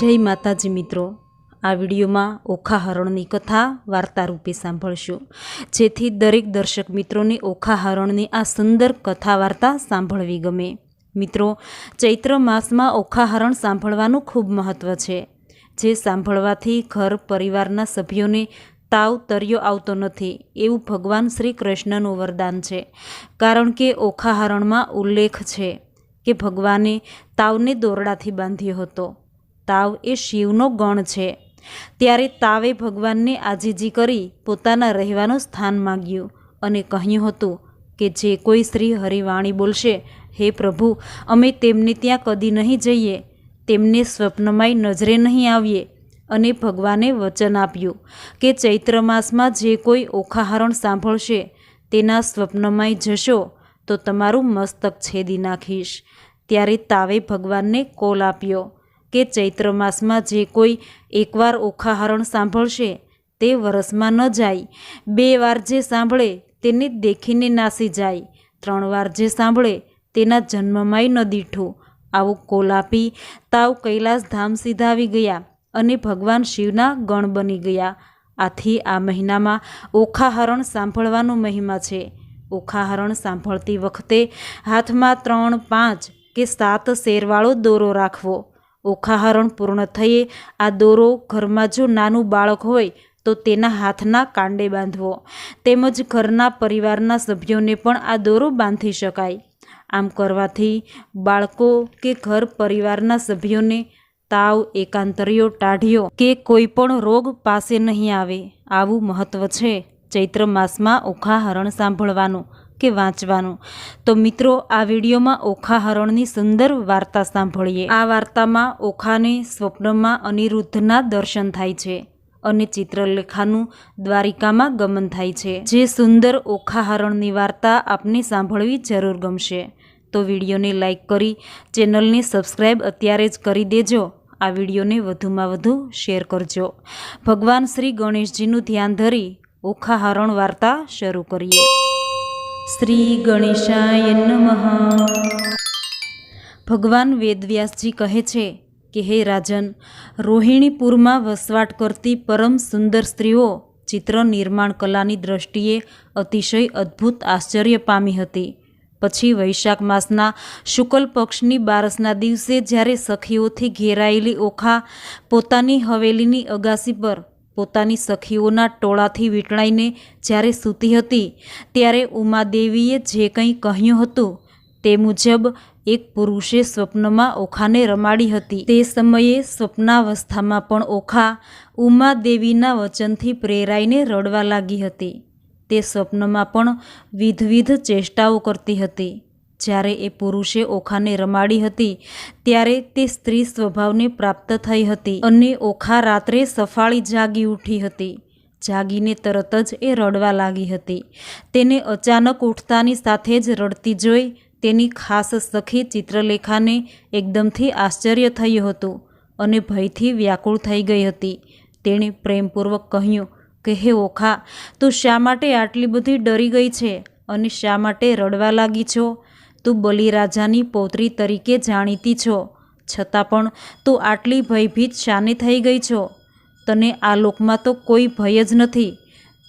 જય માતાજી મિત્રો. આ વિડીયોમાં ઓખા હરણની કથા વાર્તા રૂપે સાંભળશું. જેથી દરેક દર્શક મિત્રોને ઓખા હરણની આ સુંદર કથા વાર્તા સાંભળવી ગમે. મિત્રો, ચૈત્ર માસમાં ઓખા હરણ સાંભળવાનું ખૂબ મહત્ત્વ છે. જે સાંભળવાથી ઘર પરિવારના સભ્યોને તાવ તર્યો આવતો નથી એવું ભગવાન શ્રી કૃષ્ણનું વરદાન છે. કારણ કે ઓખા હરણમાં ઉલ્લેખ છે. કે ભગવાને તાવને દોરડાથી બાંધ્યો હતો. તાવ એ શિવનો ગણ છે. ત્યારે તાવે ભગવાનને આજીજી કરી પોતાના રહેવાનું સ્થાન માગ્યું અને કહ્યું હતું કે જે કોઈ શ્રી હરિવાણી બોલશે, હે પ્રભુ, અમે તેમને ત્યાં કદી નહીં જઈએ. તેમને સ્વપ્નમાંય નજરે નહીં આવીએ. અને ભગવાને વચન આપ્યું કે ચૈત્ર માસમાં જે કોઈ ઓખાહરણ સાંભળશે, તેના સ્વપ્નમાંય જશો તો તમારું મસ્તક છેદી નાખીશ. ત્યારે તાવે ભગવાનને કોલ આપ્યો કે ચૈત્ર માસમાં જે કોઈ એકવાર ઓખાહરણ સાંભળશે, તે વરસમાં ન જાય. બે વાર જે સાંભળે, તેને દેખીને નાસી જાય. ત્રણ વાર જે સાંભળે, તેના જન્મમાંય ન દીઠું. આવું કોલ આપી તાવ કૈલાસ ધામ સીધા આવી ગયા અને ભગવાન શિવના ગણ બની ગયા. આથી આ મહિનામાં ઓખાહરણ સાંભળવાનો મહિમા છે. ઓખાહરણ સાંભળતી વખતે હાથમાં ત્રણ, પાંચ કે સાત શેરવાળો દોરો રાખવો. ઉખાહરણ પૂર્ણ થયે આ દોરો ઘરમાં જો નાનું બાળક હોય તો તેના હાથના કાંડે બાંધવો. તેમજ ઘરના પરિવારના સભ્યોને પણ આ દોરો બાંધી શકાય. આમ કરવાથી બાળકો કે ઘર પરિવારના સભ્યોને તાવ, એકાંતરિયો, ટાઢિયો કે કોઈ પણ રોગ પાસે નહીં આવે. આવું મહત્ત્વ છે. ચૈત્ર માસમાં ઓખાહરણ સાંભળવાનું કે વાંચવાનું? તો મિત્રો, આ વિડીયોમાં ઓખાહરણની સુંદર વાર્તા સાંભળીએ. આ વાર્તામાં ઓખાને સ્વપ્નમાં અનિરુદ્ધના દર્શન થાય છે અને ચિત્રલેખાનું દ્વારિકામાં ગમન થાય છે. જે સુંદર ઓખાહરણની વાર્તા આપને સાંભળવી જરૂર ગમશે. તો વિડીયોને લાઇક કરી, ચેનલને સબસ્ક્રાઈબ અત્યારે જ કરી દેજો. આ વિડીયોને વધુમાં વધુ શેર કરજો. ભગવાન શ્રી ગણેશજીનું ધ્યાન ધરી ઓખાહરણ વાર્તા શરૂ કરીએ. શ્રી ગણેશાય નમઃ. ભગવાન વેદવ્યાસજી કહે છે કે, હે રાજન, રોહિણીપુરમાં વસવાટ કરતી પરમ સુંદર સ્ત્રીઓ ચિત્ર નિર્માણ કલાની દ્રષ્ટિએ અતિશય અદ્ભુત આશ્ચર્ય પામી હતી. પછી વૈશાખ માસના શુક્લ પક્ષની બારસના દિવસે જ્યારે સખીઓથી ઘેરાયેલી ઓખા પોતાની હવેલીની અગાસી પર પોતાની સખીઓના ટોળાથી વીંટળાઈને જ્યારે સૂતી હતી, ત્યારે ઉમાદેવીએ જે કંઈ કહ્યું હતું તે મુજબ એક પુરુષે સ્વપ્નમાં ઓખાને રમાડી હતી. તે સમયે સ્વપ્નાવસ્થામાં પણ ઓખા ઉમાદેવીના વચનથી પ્રેરાઈને રડવા લાગી હતી. તે સ્વપ્નમાં પણ વિધવિધ ચેષ્ટાઓ કરતી હતી. જ્યારે એ પુરુષે ઓખાને રમાડી હતી, ત્યારે તે સ્ત્રી સ્વભાવને પ્રાપ્ત થઈ હતી અને ઓખા રાત્રે સફાળી જાગી ઉઠી હતી. જાગીને તરત જ એ રડવા લાગી હતી. તેને અચાનક ઉઠતાની સાથે જ રડતી જોઈ તેની ખાસ સખી ચિત્રલેખાને એકદમથી આશ્ચર્ય થયું હતું અને ભયથી વ્યાકુળ થઈ ગઈ હતી. તેણે પ્રેમપૂર્વક કહ્યું, કે હે ઓખા, તું શા માટે આટલી બધી ડરી ગઈ છે અને શા માટે રડવા લાગી છો? તું બલિરાજાની પૌત્રી તરીકે જાણીતી છો. છતાં પણ તું આટલી ભયભીત શાને થઈ ગઈ છો? તને આ લોકમાં તો કોઈ ભય જ નથી.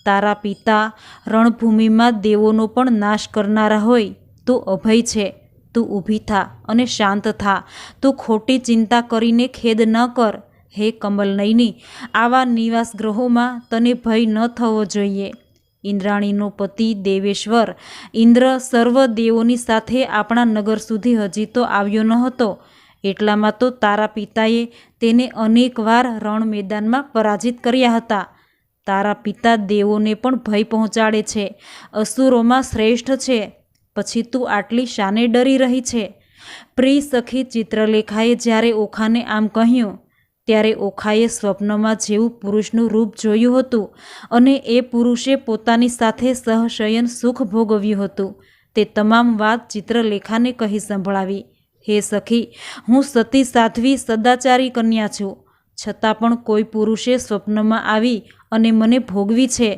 તારા પિતા રણભૂમિમાં દેવોનો પણ નાશ કરનારા હોય, તું અભય છે. તું ઊભી થા અને શાંત થા. તું ખોટી ચિંતા કરીને ખેદ ન કર. હે કમલ નયની આવા નિવાસ ગ્રહોમાં તને ભય ન થવો જોઈએ. ઇન્દ્રાણીનો પતિ દેવેશ્વર. ઇન્દ્ર સર્વ દેવોની સાથે આપણા નગર સુધી હજી તો આવ્યો ન હતો. એટલામાં તો તારા પિતાએ તેને અનેકવાર રણ મેદાનમાં પરાજિત કર્યા હતા. તારા પિતા દેવોને પણ ભય પહોંચાડે છે. અસુરોમાં શ્રેષ્ઠ છે. પછી તું આટલી શાને ડરી રહી છે. પ્રિય સખી ચિત્રલેખાએ જ્યારે ઓખાને આમ કહ્યું ત્યારે ઓખાએ સ્વપ્નમાં જેવું પુરુષનું રૂપ જોયું હતું અને એ પુરુષે પોતાની સાથે સહશયન સુખ ભોગવ્યું હતું. તે તમામ વાત ચિત્રલેખાને કહી સંભળાવી, હે સખી, હું સતી સાધ્વી સદાચારી કન્યા છું. છતાં પણ કોઈ પુરુષે સ્વપ્નમાં આવી અને મને ભોગવી છે,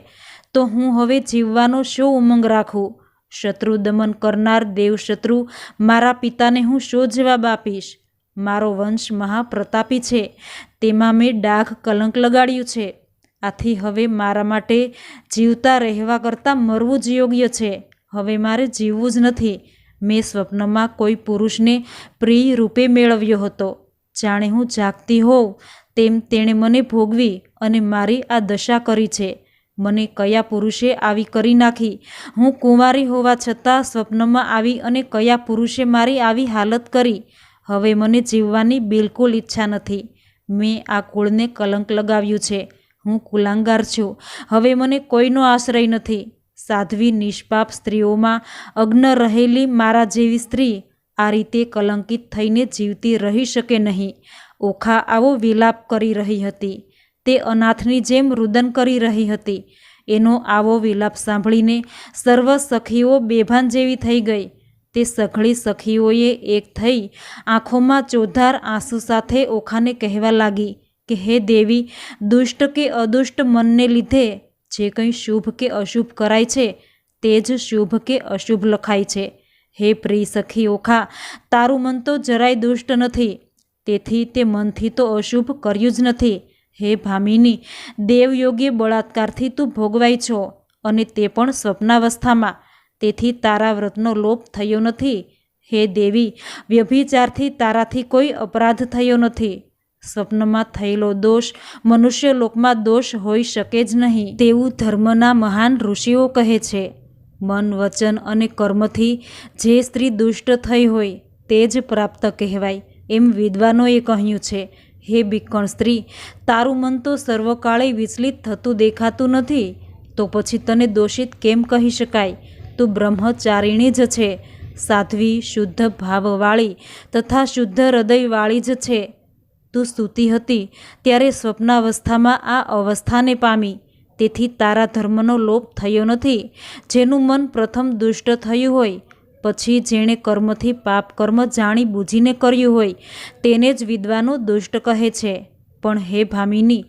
તો હું હવે જીવવાનો શો ઉમંગ રાખું? શત્રુ દમન કરનાર દેવશત્રુ, મારા પિતાને હું શો જવાબ આપીશ? મારો વંશ મહાપ્રતાપી છે. તેમાં મેં ડાઘ કલંક લગાડ્યું છે. આથી હવે મારા માટે જીવતા રહેવા કરતાં મરવું જ યોગ્ય છે. હવે મારે જીવવું જ નથી. મેં સ્વપ્નમાં કોઈ પુરુષને પ્રિય રૂપે મેળવ્યો હતો. જાણે હું જાગતી હોઉં, તેમ તેણે મને ભોગવી અને મારી આ દશા કરી છે. મને કયા પુરુષે આવી કરી નાખી? હું કુંવારી હોવા છતાં સ્વપ્નમાં આવી અને કયા પુરુષે મારી આવી હાલત કરી? હવે મને જીવવાની બિલકુલ ઈચ્છા નથી. મેં આ કુળને કલંક લગાવ્યું છે. હું કુલાંગાર છું. હવે મને કોઈનો આશ્રય નથી. સાધ્વી નિષ્પાપ સ્ત્રીઓમાં અગ્ન રહેલી મારા જેવી સ્ત્રી આ રીતે કલંકિત થઈને જીવતી રહી શકે નહીં. ઓખા આવો વિલાપ કરી રહી હતી. તે અનાથની જેમ રુદન કરી રહી હતી. એનો આવો વિલાપ સાંભળીને સર્વ સખીઓ બેભાન જેવી થઈ ગઈ. તે સઘળી સખીઓએ એક થઈ આંખોમાં ચોધાર આંસુ સાથે ઓખાને કહેવા લાગી કે, હે દેવી, દુષ્ટ કે અદુષ્ટ મનને લીધે જે કંઈ શુભ કે અશુભ કરાય છે, તે જ શુભ કે અશુભ લખાય છે. હે પ્રિય સખી ઓખા, તારું મન તો જરાય દુષ્ટ નથી, તેથી તે મનથી તો અશુભ કર્યું જ નથી. હે ભામિની દેવયોગી બળાત્કારથી તું ભોગવાય છો અને તે પણ સ્વપ્નાવસ્થામાં તેથી તારા વ્રતનો લોપ થયો નથી. હે દેવી, વ્યભિચારથી તારાથી કોઈ અપરાધ થયો નથી. સ્વપ્નમાં થયેલો દોષ મનુષ્ય લોકમાં દોષ હોઈ શકે જ નહીં. તેવું ધર્મના મહાન ઋષિઓ કહે છે. મન, વચન અને કર્મથી જે સ્ત્રી દુષ્ટ થઈ હોય તે જ પ્રાપ્ત કહેવાય, એમ વિદ્વાનોએ કહ્યું છે. હે બિકણ સ્ત્રી, તારું મન તો સર્વકાળે વિચલિત થતું દેખાતું નથી. તો પછી તને દોષિત કેમ કહી શકાય? તું બ્રહ્મચારિણી જ છે, સાધ્વી શુદ્ધ ભાવવાળી તથા શુદ્ધ હૃદયવાળી જ છે. તું સ્તુતિ હતી, ત્યારે સ્વપ્નાવસ્થામાં આ અવસ્થાને પામી. તેથી તારા ધર્મનો લોપ થયો નથી, જેનું મન પ્રથમ દુષ્ટ થયું હોય. પછી જેણે કર્મથી પાપ કર્મ જાણી બૂજીને કર્યું હોય, તેને જ વિદ્વાનો દુષ્ટ કહે છે. પણ હે ભામિની,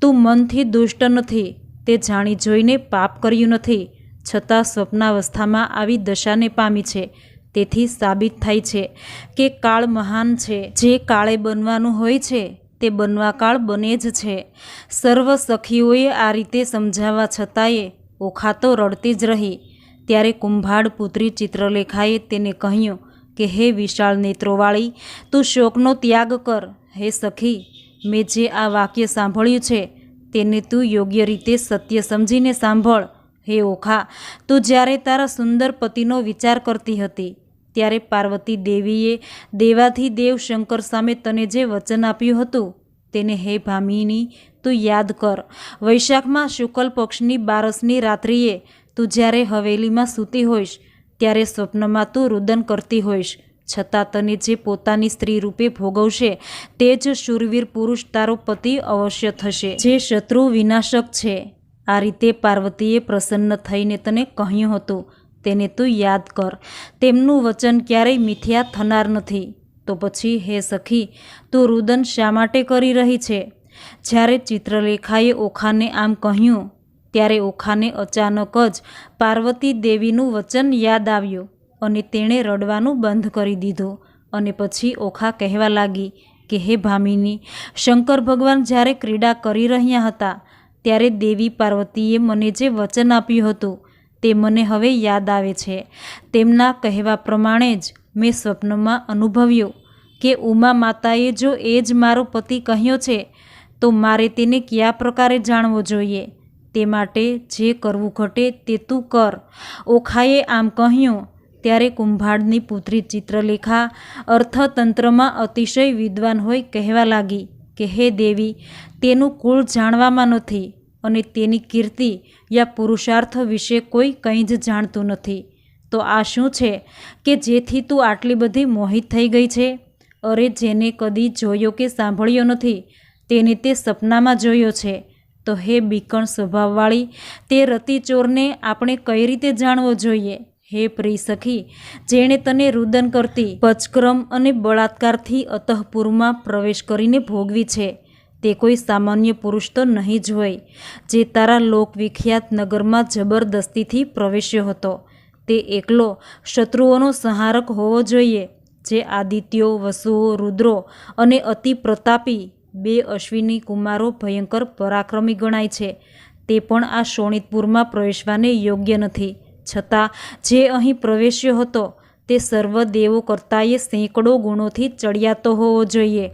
તું મનથી દુષ્ટ નથી, તે જાણી જોઈને પાપ કર્યું નથી. છતાં સ્વપ્નાવસ્થામાં આવી દશાને પામી છે. તેથી સાબિત થાય છે કે કાળ મહાન છે. જે કાળે બનવાનું હોય છે, તે બનવા કાળ બને જ છે. સર્વ સખીઓએ આ રીતે સમજાવવા છતાંય ઓખા તો રડતી જ રહી. ત્યારે કુંભાડ પુત્રી ચિત્રલેખાએ તેને કહ્યું કે, હે વિશાળ નેત્રોવાળી, તું શોકનો ત્યાગ કર. હે સખી, મેં જે આ વાક્ય સાંભળ્યું છે, તેને તું યોગ્ય રીતે સત્ય સમજીને સાંભળ. હે ઓખા, તું જ્યારે તારા સુંદર પતિનો વિચાર કરતી હતી, ત્યારે પાર્વતી દેવીએ દેવાથી દેવ શંકર સામે તને જે વચન આપ્યું હતું, તેને હે ભામિની, તું યાદ કર, વૈશાખમાં શુકલ પક્ષની બારસની રાત્રિએ તું જ્યારે હવેલીમાં સૂતી હોઈશ, ત્યારે સ્વપ્નમાં તું રુદન કરતી હોઈશ, છતાં તને જે પોતાની સ્ત્રી રૂપે ભોગવશે, તે જ શૂરવીર પુરુષ તારો પતિ અવશ્ય થશે, જે શત્રુ વિનાશક છે. આ રીતે પાર્વતીએ પ્રસન્ન થઈને તને કહ્યું હતું, તેને તું યાદ કર. તેમનું વચન ક્યારેય મિથ્યા થનાર નથી. તો પછી, હે સખી, તું રુદન શા માટે કરી રહી છે? જ્યારે ચિત્રલેખાએ ઓખાને આમ કહ્યું, ત્યારે ઓખાને અચાનક જ પાર્વતી દેવીનું વચન યાદ આવ્યું અને તેણે રડવાનું બંધ કરી દીધું. અને પછી ઓખા કહેવા લાગી કે, હે ભામિની, શંકર ભગવાન જ્યારે ક્રીડા કરી રહ્યા હતા ત્યારે દેવી પાર્વતીએ મને જે વચન આપ્યું હતું તે મને હવે યાદ આવે છે. તેમના કહેવા પ્રમાણે જ મેં સ્વપ્નમાં અનુભવ્યું કે ઉમા માતાએ જો એ જ મારો પતિ કહ્યો છે, તો મારે તેને કયા પ્રકારે જાણવો જોઈએ? તે માટે જે કરવું ઘટે તે તું કર. ઓખાએ આમ કહ્યું, ત્યારે કુંભાડની પુત્રી ચિત્રલેખા અર્થતંત્રમાં અતિશય વિદ્વાન હોય કહેવા લાગી. કે હે દેવી, તેનું કુળ જાણવામાં નથી અને તેની કીર્તિ યા પુરુષાર્થ વિશે કોઈ કંઈ જ જાણતું નથી. તો આ શું છે કે જેથી તું આટલી બધી મોહિત થઈ ગઈ છે? અરે જેને કદી જોયો કે સાંભળ્યો નથી, તેને તે સપનામાં જોયો છે. તો હે બીકણ સ્વભાવવાળી, તે રતિચોરને આપણે કઈ રીતે જાણવો જોઈએ? હે પ્રિય સખી, જેણે તને રુદન કરતી પચક્રમ અને બળાત્કારથી અતઃપુરમાં પ્રવેશ કરીને ભોગવી છે. તે કોઈ સામાન્ય પુરુષ તો નહીં જ હોય, જે તારા લોકવિખ્યાત નગરમાં જબરદસ્તીથી પ્રવેશ્યો હતો. તે એકલો શત્રુઓનો સંહારક હોવો જોઈએ, જે આદિત્યો, વસુઓ, રુદ્રો અને અતિ પ્રતાપી બે અશ્વિની કુમારો ભયંકર પરાક્રમી ગણાય છે. તે પણ આ શોણિતપુરમાં પ્રવેશવાને યોગ્ય નથી. છતાં જે અહીં પ્રવેશ્યો હતો, તે સર્વ દેવો કરતાંય સેંકડો ગુણોથી ચડિયાતો હોવો જોઈએ.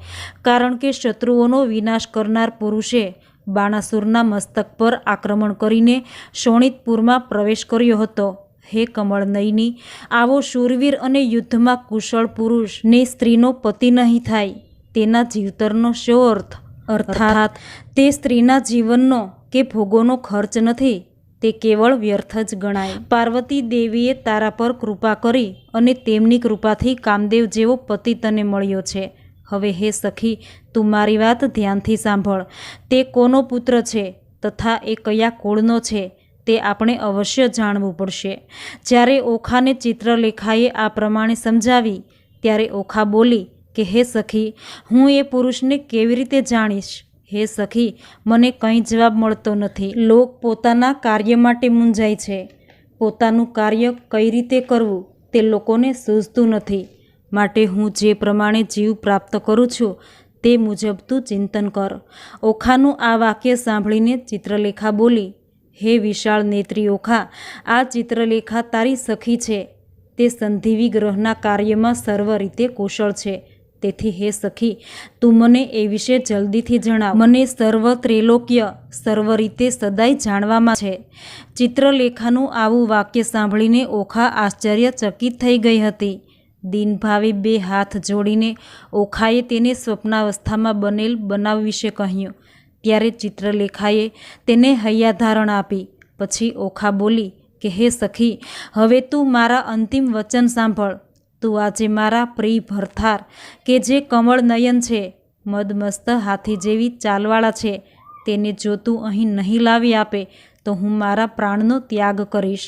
કારણ કે શત્રુઓનો વિનાશ કરનાર પુરુષે બાણાસુરના મસ્તક પર આક્રમણ કરીને શોણિતપુરમાં પ્રવેશ કર્યો હતો. હે કમળનયની આવો શૂરવીર અને યુદ્ધમાં કુશળ પુરુષ ને સ્ત્રીનો પતિ નહીં થાય, તેના જીવતરનો શો અર્થ? અર્થાત, તે સ્ત્રીના જીવનનો કે ભોગોનો ખર્ચ નથી તે કેવળ વ્યર્થ જ ગણાય. પાર્વતી દેવીએ તારા પર કૃપા કરી અને તેમની કૃપાથી કામદેવ જેવો પતિ તને મળ્યો છે. હવે હે સખી, તું મારી વાત ધ્યાનથી સાંભળ. તે કોનો પુત્ર છે તથા એ કયા કુળનો છે તે આપણે અવશ્ય જાણવું પડશે. જ્યારે ઓખાને ચિત્રલેખાએ આ પ્રમાણે સમજાવી, ત્યારે ઓખા બોલી કે, હે સખી, હું એ પુરુષને કેવી રીતે જાણીશ? હે સખી, મને કંઈ જવાબ મળતો નથી. લોક પોતાના કાર્ય માટે મૂંઝાય છે. પોતાનું કાર્ય કઈ રીતે કરવું તે લોકોને સૂઝતું નથી. માટે હું જે પ્રમાણે જીવ પ્રાપ્ત કરું છું તે મુજબ તું ચિંતન કર. ઓખાનું આ વાક્ય સાંભળીને ચિત્રલેખા બોલી, હે વિશાળ નેત્રી ઓખા, આ ચિત્રલેખા તારી સખી છે. તે સંધિવી ગ્રહના કાર્યમાં સર્વ રીતે કુશળ છે. તેથી હે સખી, તું મને એ વિશે જલ્દીથી જણાવ. મને સર્વ ત્રિલોક્ય સર્વ રીતે સદાય જાણવામાં છે. ચિત્રલેખાનું આવું વાક્ય સાંભળીને ઓખા આશ્ચર્યચકિત થઈ ગઈ હતી. દિનભાવે બે હાથ જોડીને ઓખાએ તેને સ્વપ્નાવસ્થામાં બનેલ બનાવ વિશે કહ્યું. ત્યારે ચિત્રલેખાએ તેને હૈયાધારણ આપી. પછી ઓખા બોલી કે, હે સખી, હવે તું મારા અંતિમ વચન સાંભળ. તું આજે મારા પ્રિય ભરથાર, કે જે કમળ નયન છે, મદમસ્ત હાથી જેવી ચાલવાળા છે, તેને જો તું અહીં નહીં લાવી આપે, તો હું મારા પ્રાણનો ત્યાગ કરીશ.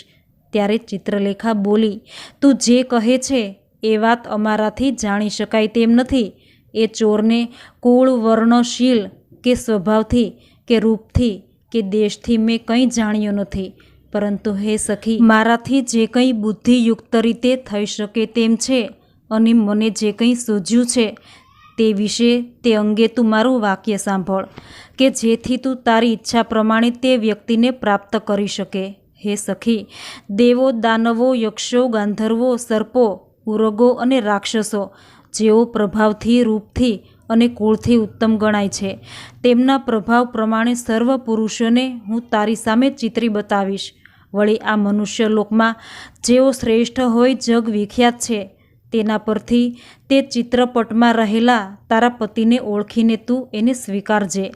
ત્યારે ચિત્રલેખા બોલી, તું જે કહે છે, એ વાત અમારાથી જાણી શકાય તેમ નથી. એ ચોરને કુળ વર્ણશીલ કે સ્વભાવથી, કે રૂપથી, કે દેશથી મેં કંઈ જાણ્યું નથી. પરંતુ હે સખી, મારાથી જે કંઈ બુદ્ધિયુક્ત રીતે થઈ શકે તેમ છે અને મને જે કંઈ સૂઝ્યું છે તે વિશે તે અંગે તું મારું વાક્ય સાંભળ, કે જેથી તું તારી ઈચ્છા પ્રમાણે તે વ્યક્તિને પ્રાપ્ત કરી શકે. હે સખી, દેવો, દાનવો, યક્ષો, ગાંધર્વો, સર્પો, ઉરગો અને રાક્ષસો જેઓ પ્રભાવથી, રૂપથી અને કુળથી ઉત્તમ ગણાય છે, તેમના પ્રભાવ પ્રમાણે સર્વ પુરુષોને હું તારી સામે ચિત્રી બતાવીશ. વળી આ મનુષ્ય લોકમાં જેઓ શ્રેષ્ઠ હોય જગ વિખ્યાત છે, તેના પરથી તે ચિત્રપટમાં રહેલા તારા પતિને ઓળખીને તું એને સ્વીકારજે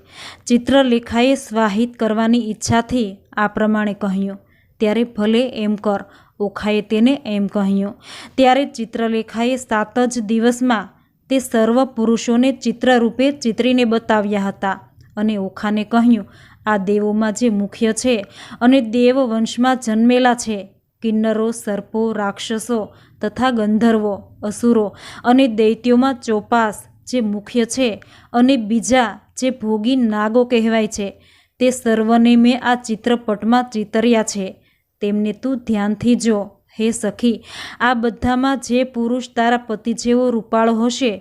ચિત્રલેખાએ સ્વાહિત કરવાની ઈચ્છાથી આ પ્રમાણે કહ્યું, ત્યારે ભલે એમ કર, ઓખાએ તેને એમ કહ્યું. ત્યારે ચિત્રલેખાએ સાત જ દિવસમાં તે સર્વ પુરુષોને ચિત્રરૂપે ચિત્રીને બતાવ્યા હતા અને ઓખાને કહ્યું આ દેવોમાં જે મુખ્ય છે અને દેવ વંશમાં જન્મેલા છે. કિન્નરો, સર્પો, રાક્ષસો તથા ગંધર્વો, અસુરો અને દૈત્યોમાં ચોપાસ જે મુખ્ય છે અને બીજા જે ભોગી નાગો કહેવાય છે, તે સર્વને મેં આ ચિત્રપટમાં ચિતર્યા છે. તેમને તું ધ્યાનથી જો. હે સખી, આ બધામાં જે પુરુષ તારા પતિ જેવો રૂપાળો હશે,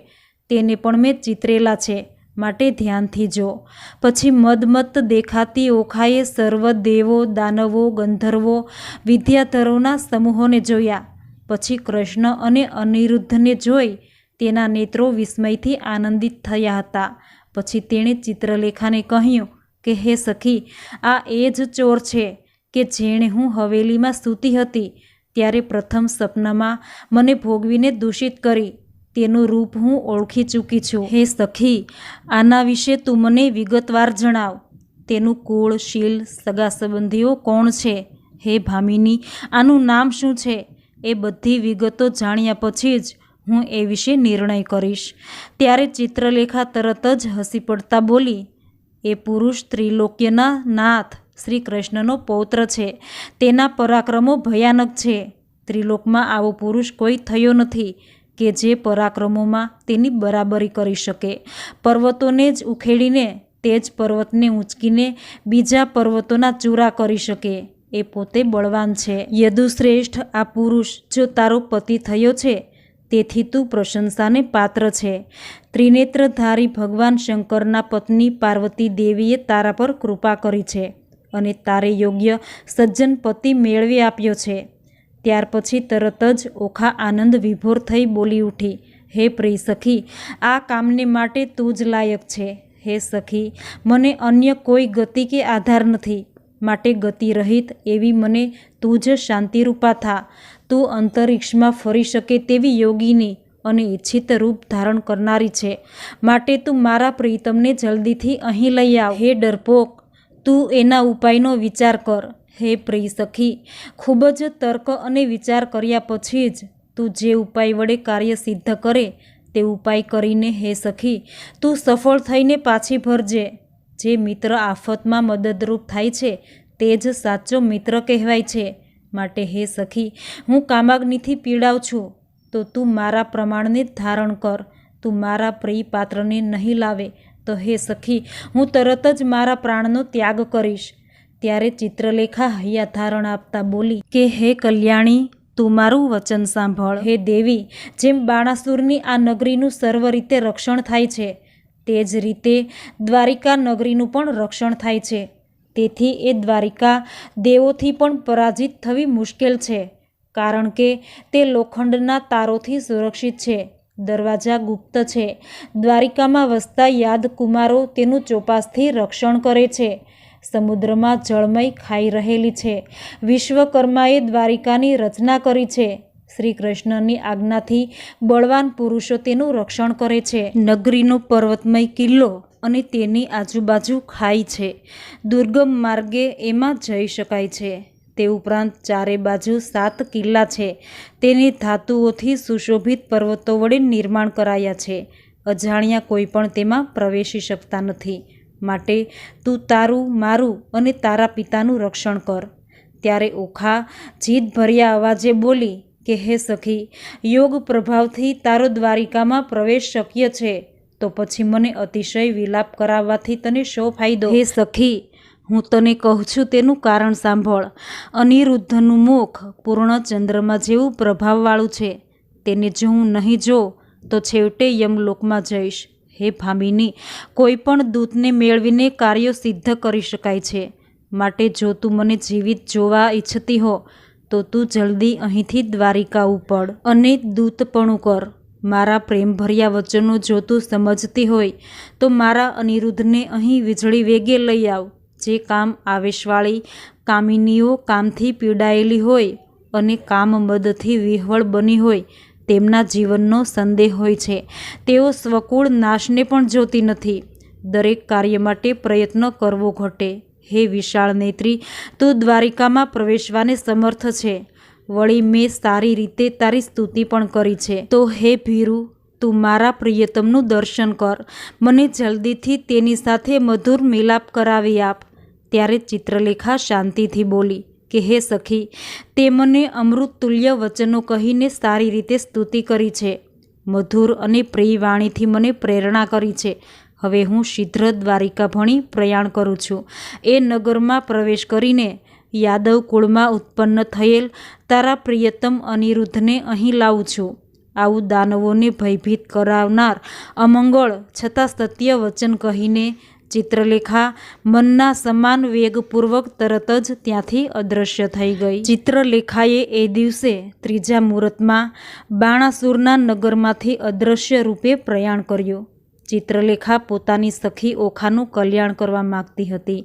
તેને પણ મેં ચિતરેલા છે. માટે ધ્યાનથી જો. પછી મદમત દેખાતી ઓખાએ સર્વ દેવો, દાનવો, ગંધર્વો, વિદ્યાધરોના સમૂહોને જોયા. પછી કૃષ્ણ અને અનિરુદ્ધને જોઈ તેના નેત્રો વિસ્મયથી આનંદિત થયા હતા. પછી તેણે ચિત્રલેખાને કહ્યું કે, હે સખી, આ એ જ ચોર છે કે જેણે હું હવેલીમાં સૂતી હતી, ત્યારે પ્રથમ સપનામાં મને ભોગવીને દૂષિત કરી. તેનું રૂપ હું ઓળખી ચૂકી છું. હે સખી, આના વિશે તું મને વિગતવાર જણાવ. તેનું કુળ, શીલ, સગા સંબંધીઓ કોણ છે? હે ભામિની, આનું નામ શું છે? એ બધી વિગતો જાણ્યા પછી જ હું એ વિશે નિર્ણય કરીશ. ત્યારે ચિત્રલેખા તરત જ હસી પડતા બોલી, એ પુરુષ ત્રિલોક્યના નાથ શ્રી કૃષ્ણનો પૌત્ર છે. તેના પરાક્રમો ભયાનક છે. ત્રિલોકમાં આવો પુરુષ કોઈ થયો નથી. કે જે પરાક્રમોમાં તેની બરાબરી કરી શકે. પર્વતોને જ ઉખેડીને તે જ પર્વતને ઊંચકીને બીજા પર્વતોના ચૂરા કરી શકે. એ પોતે બળવાન છે. યદુશ્રેષ્ઠ આ પુરુષ જો તારો પતિ થયો છે, તેથી તું પ્રશંસાને પાત્ર છે. ત્રિનેત્રધારી ભગવાન શંકરના પત્ની પાર્વતી દેવીએ તારા પર કૃપા કરી છે અને તારે યોગ્ય સજ્જન પતિ મેળવી આપ્યો છે. ત્યાર પછી તરત જ ઓખા આનંદ વિભોર થઈ બોલી ઉઠી, હે પ્રિય સખી, આ કામને માટે તું જ લાયક છે. હે સખી, મને અન્ય કોઈ ગતિ કે આધાર નથી. માટે ગતિ રહિત એવી મને તું જ શાંતિરૂપા થા. તું અંતરિક્ષમાં ફરી શકે તેવી યોગીની અને ઈચ્છિત રૂપ ધારણ કરનારી છે. માટે તું મારા પ્રિયતમને જલ્દીથી અહીં લઈ આવ. હે ડરપોક, તું એના ઉપાયનો વિચાર કર. હે પ્રિય સખી, ખૂબ જ તર્ક અને વિચાર કર્યા પછી જ તું જે ઉપાય વડે કાર્ય સિદ્ધ કરે, તે ઉપાય કરીને હે સખી, તું સફળ થઈને પાછી ભરજે જે મિત્ર આફતમાં મદદરૂપ થાય છે, તે જ સાચો મિત્ર કહેવાય છે. માટે હે સખી, હું કામાગ્નિથી પીડાવ છું, તો તું મારા પ્રમાણને ધારણ કર. તું મારા પ્રિય પાત્રને નહીં લાવે, તો હે સખી, હું તરત જ મારા પ્રાણનો ત્યાગ કરીશ. ત્યારે ચિત્રલેખા હૈયા ધારણ આપતા બોલી કે, હે કલ્યાણી, તું મારું વચન સાંભળ. હે દેવી, જેમ બાણાસુરની આ નગરીનું સર્વ રીતે રક્ષણ થાય છે, તે જ રીતે દ્વારિકા નગરીનું પણ રક્ષણ થાય છે. તેથી એ દ્વારિકા દેવોથી પણ પરાજિત થવી મુશ્કેલ છે, કારણ કે તે લોખંડના તારોથી સુરક્ષિત છે. દરવાજા ગુપ્ત છે. દ્વારિકામાં વસતા યાદ કુમારો તેનું ચોપાસથી રક્ષણ કરે છે. સમુદ્રમાં જળમય ખાઈ રહેલી છે. વિશ્વકર્માએ દ્વારિકાની રચના કરી છે. શ્રી કૃષ્ણની આજ્ઞાથી બળવાન પુરુષો તેનું રક્ષણ કરે છે. નગરીનો પર્વતમય કિલ્લો અને તેની આજુબાજુ ખાઈ છે. દુર્ગમ માર્ગે એમાં જઈ શકાય છે. તે ઉપરાંત ચારે બાજુ સાત કિલ્લા છે. તેની ધાતુઓથી સુશોભિત પર્વતો વડે નિર્માણ કરાયા છે. અજાણ્યા કોઈ પણ તેમાં પ્રવેશી શકતા નથી. માટે તું તારું, મારું અને તારા પિતાનું રક્ષણ કર. ત્યારે ઓખા જીદભર્યા અવાજે બોલી કે, હે સખી, યોગ પ્રભાવથી તારો દ્વારિકામાં પ્રવેશ શક્ય છે. તો પછી મને અતિશય વિલાપ કરાવવાથી તને શો ફાયદો? હે સખી, હું તને કહું છું તેનું કારણ સાંભળ. અનિરુદ્ધનું મુખ પૂર્ણ ચંદ્રમાં જેવું પ્રભાવવાળું છે. તેને જો હું નહીં જો, તો છેવટે યમલોકમાં જઈશ. હે ભામિની કોઈ પણ દૂતને મેળવીને કાર્યો સિદ્ધ કરી શકાય છે. માટે જો તું મને જીવિત જોવા ઈચ્છતી હો, તો તું જલ્દી અહીંથી દ્વારિકા ઉપડ અને દૂતપણું કર. મારા પ્રેમભર્યા વચનો જો તું સમજતી હોય, તો મારા અનિરુદ્ધને અહીં વીજળી વેગે લઈ આવ. જે કામ આવેશવાળી કામિનીઓ કામથી પીડાયેલી હોય અને કામ મદથી વિહવળ બની હોય તેમના જીવનનો સંદેહ હોય છે. તેઓ સ્વકુળ નાશને પણ જોતી નથી. દરેક કાર્ય માટે પ્રયત્ન કરવો ઘટે. હે વિશાળ નેત્રી, તું દ્વારિકામાં પ્રવેશવાને સમર્થ છે. વળી મેં સારી રીતે તારી સ્તુતિ પણ કરી છે. તો હે ભીરુ, તું મારા પ્રિયતમનું દર્શન કર. મને જલ્દીથી તેની સાથે મધુર મિલાપ કરાવી આપ. ત્યારે ચિત્રલેખા શાંતિથી બોલી કે, હે સખી તે મને અમૃત તુલ્ય વચનો કહીને સારી રીતે સ્તુતિ કરી છે. મધુર અને પ્રિય વાણીથી મને પ્રેરણા કરી છે. હવે હું શીઘ્ર દ્વારિકા ભણી પ્રયાણ કરું છું. એ નગરમાં પ્રવેશ કરીને યાદવ કુળમાં ઉત્પન્ન થયેલ તારા પ્રિયતમ અનિરુદ્ધને અહીં લાવું છું. આવું દાનવોને ભયભીત કરાવનાર અમંગળ છતાં સત્ય વચન કહીને ચિત્રલેખા મનના સમાન વેગપૂર્વક તરત જ ત્યાંથી અદૃશ્ય થઈ ગઈ. ચિત્રલેખાએ એ દિવસે ત્રીજા મુહૂર્તમાં બાણાસુરના નગરમાંથી અદૃશ્ય રૂપે પ્રયાણ કર્યું. ચિત્રલેખા પોતાની સખી ઓખાનું કલ્યાણ કરવા માગતી હતી.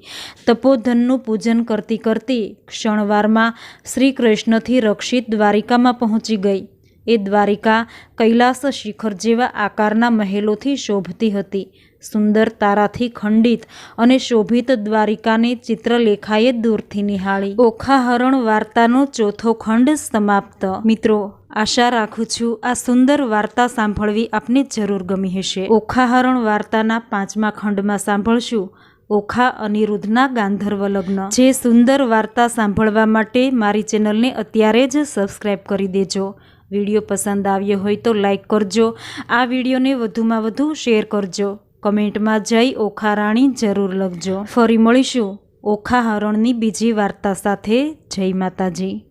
તપોધનનું પૂજન કરતી કરતી ક્ષણવારમાં શ્રી કૃષ્ણથી રક્ષિત દ્વારિકામાં પહોંચી ગઈ. એ દ્વારિકા કૈલાસ શિખર જેવા આકારના મહેલોથી શોભતી હતી. સુંદર તારાથી ખંડિત અને શોભિત દ્વારિકાને ચિત્રલેખાએ દૂરથી નિહાળી. ઓખાહરણ વાર્તાનો ચોથો ખંડ સમાપ્ત. મિત્રો, આશા રાખું છું આ સુંદર વાર્તા સાંભળવી આપને જરૂર ગમી હશે. ઓખાહરણ વાર્તાના પાંચમા ખંડમાં સાંભળશું ઓખા અનિરુદ્ધના ગાંધર્વ લગ્ન. જે સુંદર વાર્તા સાંભળવા માટે મારી ચેનલને અત્યારે જ સબસ્ક્રાઈબ કરી દેજો. વીડિયો પસંદ આવ્યો હોય તો લાઈક કરજો. આ વિડીયોને વધુમાં વધુ શેર કરજો. કમેન્ટમાં જય ઓખા રાણી જરૂર લખજો. ફરી મળીશું ઓખા હરણની બીજી વાર્તા સાથે. જય માતાજી.